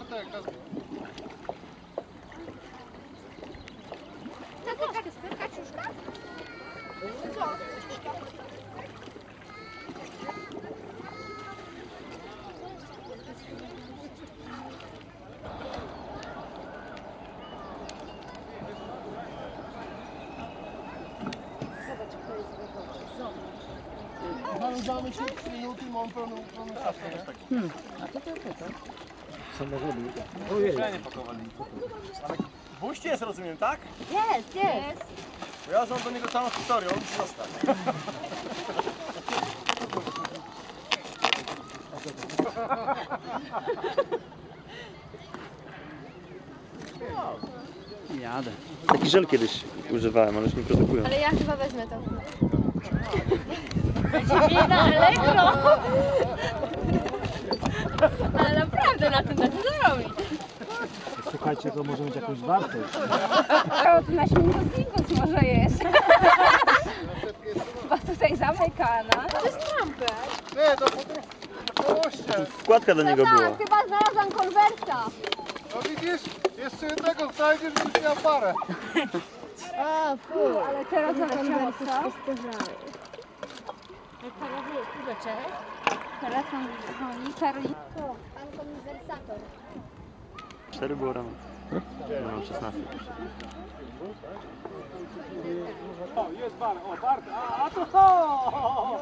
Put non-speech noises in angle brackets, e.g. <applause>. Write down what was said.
Bartek, teraz Znamy się 3 minuty, mam pełną, pełną szafkę, nie? Buście jest, rozumiem, tak? Jest, jest. Bo ja znam do niego całą historię, on musi zostać. <laughs> Jadę. Taki żel kiedyś używałem, ale już nie produkują. Ale ja chyba wezmę to. Nie na Allegro. Ale naprawdę na tym da się zarobić. Słuchajcie, to może mieć jakąś wartość. O, tu na śmigłownikus może jest. Chyba tutaj zamykana. To jest trampek. Nie, to po prostu Oście. Wkładka do niego była. chyba znalazłam konwersa. No widzisz, jeszcze jednego znajdziesz, będziesz miał parę. A, fu. Ale teraz zaleciało co? Telefon dzwoni. Karolina. Pan konwersator. Cztery było rano. No, mam 16. O, jest bar, o, bar, a, a to ho!